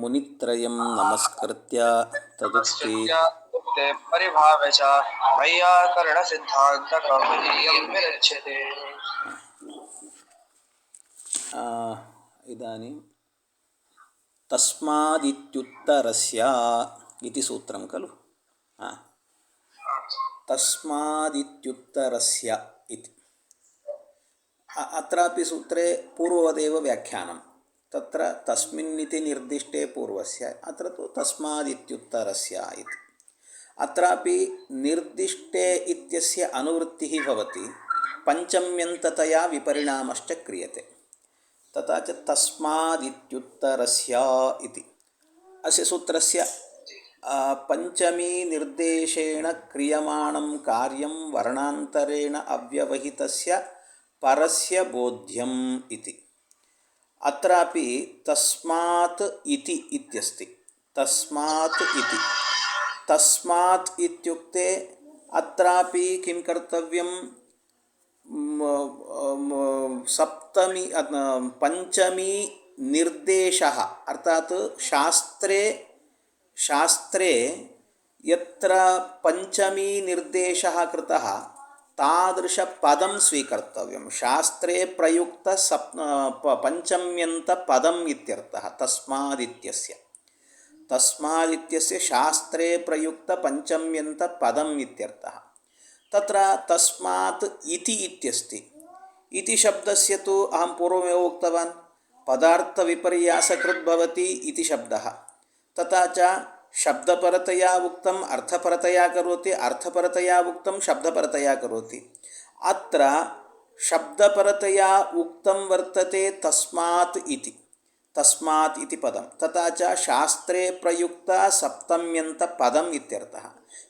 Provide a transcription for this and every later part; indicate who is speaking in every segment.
Speaker 1: मुनित्रयं नमस्कृत्य तदुक्ति
Speaker 2: ते परिभावे च वैयाकरणसिद्धान्तकौमुदीयं विरच्यते
Speaker 1: आ, इदानीं तस्मादित्युत्तरस्य इति सूत्रं खलु हा. तस्मादित्युत्तरस्य इति अ- अत्रापि सूत्रे पूर्ववदेव व्याख्यानं तत्र तस्मिन्निति निर्दिष्टे पूर्वस्य अत्र तु तस्मादित्युत्तरस्य इति अत्रापि निर्दिष्टे इत्यस्य अनुवृत्तिः भवति पञ्चम्यन्ततया विपरिणामश्च क्रियते तथा च तस्मादित्युत्तरस्य इति अस्य सूत्रस्य आ, पञ्चमी निर्देशेण क्रियमाणं कार्यं वर्णान्तरेण अव्यवहितस्य परस्य बोध्यम् इति अत्रापि तस्मात् इति इत्यस्ति। तस्मात् इति। तस्मात् इत्युक्ते अत्रापि किं कर्तव्यं? सप्तमी पञ्चमी निर्देशः। अर्थात् शास्त्रे शास्त्रे यत्र पञ्चमी निर्देशः कृतः తాదృశ పదం స్వీకర్తవ్యం శాస్త్రే ప్రయుక్త సప్ పంచమ్యంత పదం ఇత్యర్థ తస్మాదిత్యస్య తస్మాదిత్యస్య శాస్త్రే ప్రయుక్త పంచమ్యంత పదం ఇత్యర్థ తత్ర తస్మాత్ ఇతి ఇత్యస్తి ఇతి శబ్దస్య తు అహం పూర్వమేవ ఉక్తవాన్ పదార్థ విపర్యాసకృద్భవతి ఇతి శబ్ద తథా చ शब्दपरतया उक्तम् अर्थपरतया करोति अर्थपरतया उक्तं शब्दपरतया करोति अत्र शब्दपरतया उक्तं वर्तते तस्मात् इति तस्मात् इति पदं तथा च शास्त्रे प्रयुक्तसप्तम्यन्तपदम् इत्यर्थः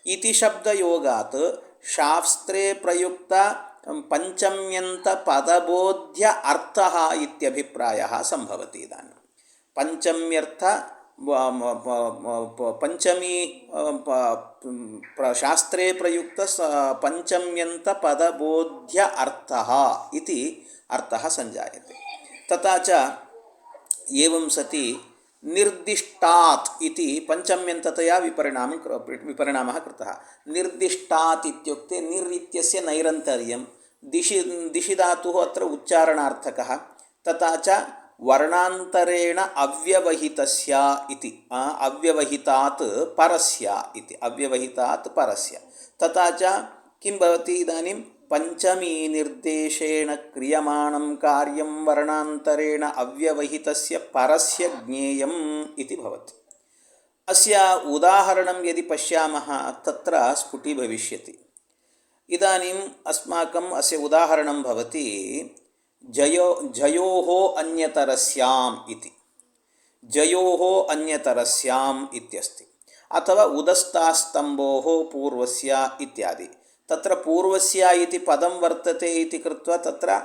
Speaker 1: इति शब्दयोगात् शास्त्रे प्रयुक्त पञ्चम्यन्तपदबोध्य अर्थः इत्यभिप्रायः सम्भवति इदानीं पञ्चम्यर्थ ಪಂಚಮಿ ಪ್ರ, ಶಾಸ್ತ್ರೆ ಪ್ರಯುಕ್ತ ಸ ಪಂಚಮ್ಯಂತಪದಬೋಧ್ಯ ಅರ್ಥಃ ಇತಿ ಅರ್ಥಃ ಸಂಜಾಯತೆ. ತಥಾ ಚ ಏವಂ ಸತಿ ನಿರ್ದಿಷ್ಟಾತ್ ಇತಿ ಪಂಚಮ್ಯಂತತೆಯ ವಿಪರಿಣಾಮ ವಿಪರಿಣಾಮ ಕೃತಃ. ನಿರ್ದಿಷ್ಟಾತ್ ಇತ್ಯುಕ್ತೆ ನಿರ್ ಇತ್ಯಸ್ಯ ನೈರಂತರ್ಯಂ. ದಿಶಿ ದಿಶಿ ಧಾತು ಅತ್ರ ಉಚ್ಚಾರಣಾರ್ಥಕಃ. ತಥಾ ಚ नैरन्तर्यं दिशि दिशि धातुः अत्र उच्चारणार्थकः तथा च वर्णान्तरेण अव्यवहितस्य इति आ, अव्यवहितात् परस्य इति अव्यवहितात् परस्य तथा च किं भवति इदानीं पञ्चमी निर्देशेण क्रियमाणं कार्यं वर्णान्तरेण अव्यवहितस्य परस्य ज्ञेयम् इति भवति अस्य उदाहरणं यदि पश्यामः तत्र स्फुटीभविष्यति इदानीम् अस्माकम् अस्य उदाहरणं भवति जयो जयोः अन्यतरस्याम् इति। जयोः अन्यतरस्याम् इत्यस्ति। अथवा उदस्तास्तम्भोः पूर्वस्य इत्यादि। तत्र पूर्वस्य इति पदं वर्तते इति कृत्वा तत्र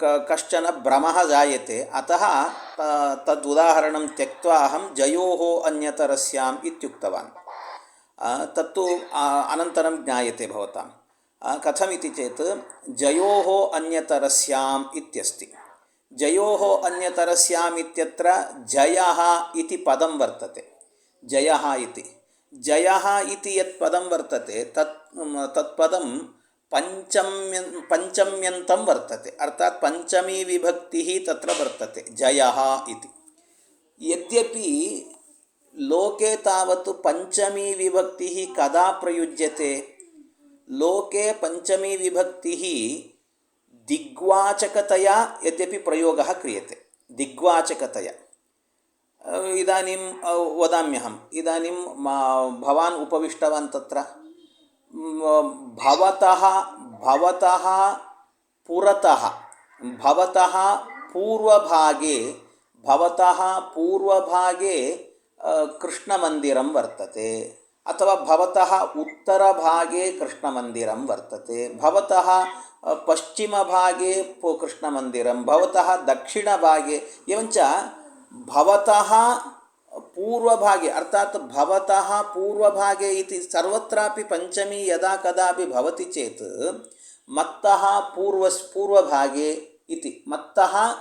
Speaker 1: कश्चन भ्रमः जायते। अतः त- तदुदाहरणं त्यक्त्वा अहं जयोः अन्यतरस्याम् इत्युक्तवान्। तत्तु अनन्तरं ज्ञायते भवतां आ, कथमिति चेत् जयोः अन्यतरस्याम् इत्यस्ति जयोः अन्यतरस्याम् इत्यत्र जयः इति पदं वर्तते जयः इति जयः इति यत् पदं वर्तते तत् तत्पदं पञ्चम्यन् पञ्चम्यन्तं वर्तते अर्थात् पञ्चमी विभक्तिः तत्र वर्तते जयः इति यद्यपि लोके तावत् पञ्चमी विभक्तिः कदा प्रयुज्यते लोके पञ्चमी विभक्तिः दिग्वाचकतया यद्यपि प्रयोगः क्रियते। दिग्वाचकतया। इदानीं वदाम्यहम्। इदानीं भवान् उपविष्टवान् तत्र। भवतः भवतः पुरतः भवतः पूर्वभागे भवतः पूर्वभागे कृष्णमन्दिरं वर्तते अथवा भवतः उत्तरभागे कृष्णमन्दिरं वर्तते भवतः अ, पश्चिमभागे पु- कृष्णमन्दिरं भवतः दक्षिणभागे एवञ्च भवतः पूर्वभागे अर्थात् भवतः पूर्वभागे इति सर्वत्रापि पञ्चमी यदा कदापि भवति चेत् मत्तः पूर्वस् पूर्वभागे इति मत्तः अ,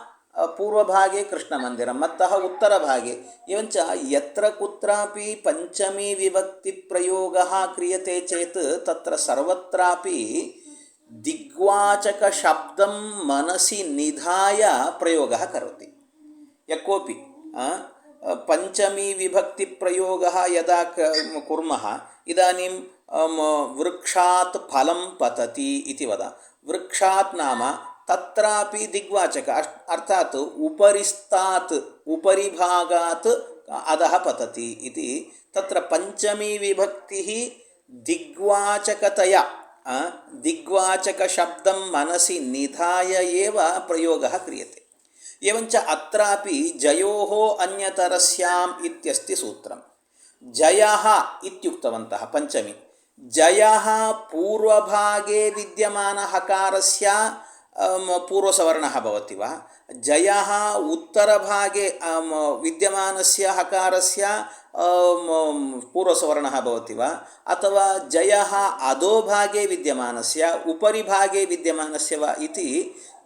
Speaker 1: पूर्वभागे कृष्णमन्दिरं मत्तः उत्तरभागे एवञ्च यत्र कुत्रापि पञ्चमी विभक्तिप्रयोगः क्रियते चेत् तत्र सर्वत्रापि दिग्वाचकशब्दं मनसि निधाय प्रयोगः करोति यः कोऽपि आ, पञ्चमी विभक्तिप्रयोगः यदा क कुर्मः इदानीं अम, वृक्षात् फलं पतति इति वद वृक्षात् नाम तत्रापि दिग्वाचक अष्- अर्थात् उपरिस्तात् उपरिभागात् अधः पतति इति तत्र पञ्चमी विभक्तिः दिग्वाचकतया आ, दिग्वाचकशब्दं मनसि निधाय एव प्रयोगः क्रियते एवञ्च अत्रापि जयोः अन्यतरस्याम् इत्यस्ति सूत्रं जयः इत्युक्तवन्तः पञ्चमी जयः पूर्वभागे विद्यमानहकारस्य अम, पूर्वसवर्णः भवति वा जयः उत्तरभागे अम, विद्यमानस्य हकारस्य अम, पूर्वसवर्णः भवति वा अथवा जयः अधोभागे विद्यमानस्य उपरि भागे विद्यमानस्य वा इति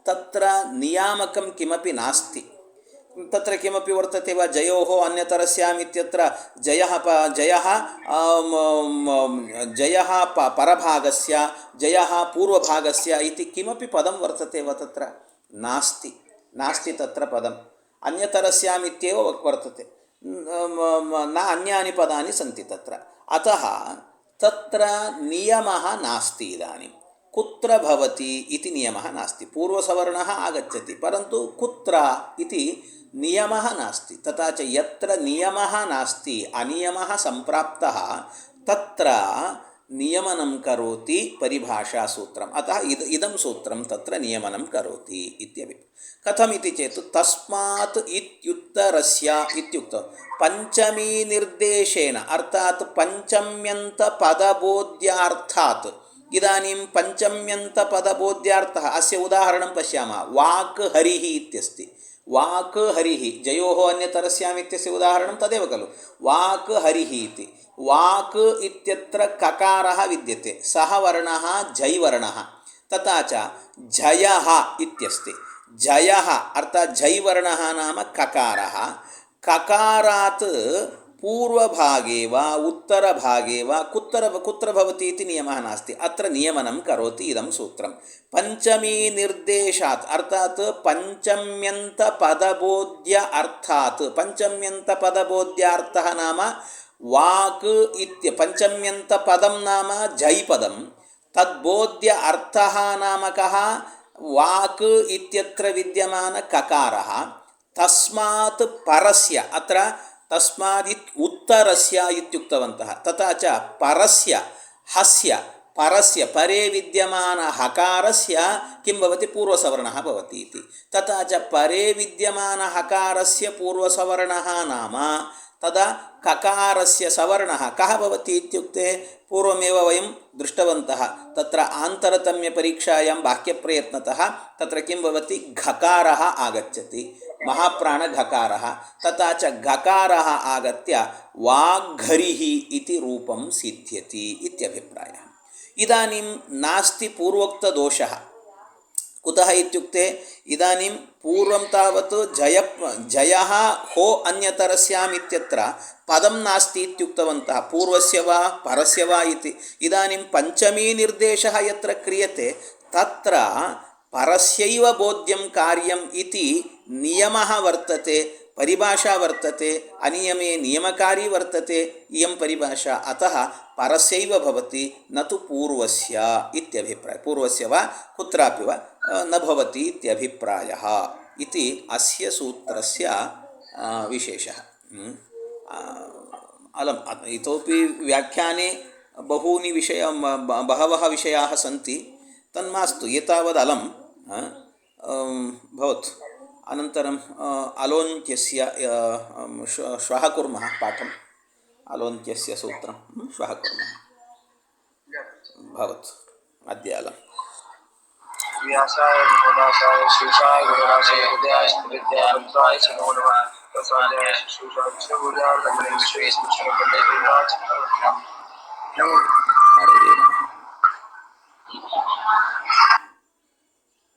Speaker 1: तत्र नियामकं किमपि नास्ति तत्र किमपि वर्तते वा जयोः अन्यतरस्याम् इत्यत्र जयः प जयः आम्, आम्, जयः प परभागस्य जयः पूर्वभागस्य इति किमपि पदं वर्तते वा तत्र नास्ति नास्ति तत्र पदम् अन्यतरस्याम् इत्येव वक्- वर्तते न- म- न अन्यानि पदानि सन्ति तत्र अतः तत्र नियमः नास्ति కుత్ర భవతి ఇది నియమ నాస్తి. పూర్వసవర్ణ ఆగచ్చతి. పరంతు కుత్ర ఇది నియమ నాస్తి. తత్ర నియమ నాస్తి అనియమ సంప్రాప్త తత్ర నియమనం కరోతి పరిభాషా సూత్రం. అత ఇద ఇదం సూత్రం తత్ర నియమనం కరోతి ఇత్యవి కథమితి చేత్ తస్మాత్ ఇత్యుత్తరస్య ఇత్యుక్త పంచమీ నిర్దేశేన. అర్థాత్ పంచమ్యంత పదబోధ్యార్థాత్ ಇದಾನಿಂ ಪಂಚಮ್ಯಂತಪದಬೋಧ್ಯಾರ್ಥಃ ಅಸ್ಯ ಉದಾಹರಣಂ ಪಶ್ಯಾಮ. ವಾಕ್ ಹರಿಃ ಇತ್ಯಸ್ತಿ. ವಾಕ್ ಹರಿಃ ಜಯೋಃ ಅನ್ಯತರಸ್ಯಾಮ್ ಇತ್ಯಸ್ಯ ಉದಾಹರಣಂ ತದೇವ ಖಲು. ವಾಕ್ ಹರಿಃ ಇತಿ. ವಾಕ್ ಇತ್ಯತ್ರ ಕಕಾರ ವಿದ್ಯತೆ. ಸಹ ವರ್ಣ ಜೈವರ್ಣಃ ತಥಾ ಚ ಜಯಃ ಇತ್ಯಸ್ತಿ. ಜಯಃ ಅರ್ಥಾತ್ ಜೈವರ್ಣಃ ನಾಮ ಕಕಾರ. ಕಕಾರಾತ್ पूर्वभागे वा उत्तरभागे वा कुत्र कुत्र भवति इति नियमः नास्ति अत्र नियमनं करोति इदं सूत्रं पञ्चमीनिर्देशात् अर्थात् पञ्चम्यन्तपदबोध्य अर्थात् पञ्चम्यन्तपदबोध्यार्थः नाम वाक् इत्य पञ्चम्यन्तपदं नाम झैपदं तद्बोध्य अर्थः नाम कः वाक् इत्यत्र विद्यमानककारः तस्मात् परस्य अत्र ತಸ್ಮಾದಿತ್ ಉತ್ತರಸ್ಯ ಇತ್ಯುಕ್ತವಂತಹ. ತಥಾ ಚ ಪರಸ್ಯ, ಹಸ್ಯ, ಪರಸ್ಯ, ಪರೇ ವಿದ್ಯಮಾನ, ಹಕಾರಸ್ಯ ಕಿಂ ಭವತಿ ಪೂರ್ವಸವರ್ಣಃ ಭವತಿ ಇತಿ ತಥಾ ಚ ಪರೇ ವಿದ್ಯಮಾನ, ಹಕಾರಸ್ಯ ಪೂರ್ವಸವರ್ಣಃ ನಾಮ. ತದಾ ಕಕಾರಸ್ಯ ಸವರ್ಣಃ ಕಃ ಭವತಿ ಇತ್ಯುಕ್ತೆ ಪೂರ್ವಮೇವ ವಯಂ ದೃಷ್ಟವಂತಃ ತತ್ರ ಆಂತರತಮ್ಯಪರೀಕ್ಷಾಯಾಂ ವಾಕ್ಯಪ್ರಯತ್ನತಃ ತತ್ರ ಕಿಂ ಭವತಿ ಘಕಾರಃ ಆಗಚ್ಚತಿ. ಮಹಾಪ್ರಾಣ ಘಕಾರ ತಥಾಚ ಘಕಾರ ಆಗತ್ಯ ವಾಘರಿಹಿ ಇತಿ ರೂಪಂ ಸಿದ್ಧ್ಯತಿ ಇತ್ಯಭಿಪ್ರಾಯ. ಇದಾನಿಂ ನಾಸ್ತಿ ಪೂರ್ವೋಕ್ತ ದೋಷ. ಕುತಃ ಇತ್ಯುಕ್ತೆ ಇದಾನಿಂ ಪೂರ್ವಂ ತಾವತ್ ಜಯ ಜಯ ಹೋ ಅನ್ಯತರಸ್ಯಾಮಿತ್ಯತ್ರ ಪದಂ ನಾಸ್ತಿ ಇತ್ಯುಕ್ತವಂತಹ, ಪೂರ್ವಸ್ಯ ವಾ, ಪರಸ್ಯ ವಾ ಇತಿ. ಇದಾನಿಂ ಪಂಚಮೀ ನಿರ್ದೇಶ ಯತ್ರ ಕ್ರಿಯತೆ, ತತ್ರ ಪರಸ್ಯೈವ ಬೋಧ್ಯಂ ಕಾರ್ಯಂ ಇತಿ नियमः वर्तते, परिभाषा वर्तते, अनियमे नियमकारी वर्तते, इयं परिभाषा अतः परस्यैव भवति, न तु पूर्वस्य इत्यभिप्रायः। पूर्वस्य वा कुत्रापि वा न भवति इत्यभिप्रायः इति अस्य सूत्रस्य विशेषः। अलम् इतोपि व्याख्याने बहूनि विषय बहवः विषयाः सन्ति, तन्मास्तु एतावदलं भवतु। अनन्तरम् अलोन्त्यस्य अं, श्वः कुर्मः पाठम्। अलोन्त्यस्य सूत्रं hm, श्वः कुर्मः भवतु अद्य अलम्
Speaker 2: व्यासाय शेषाय हृदयाय च नमः प्रसादाय च नमः नमो।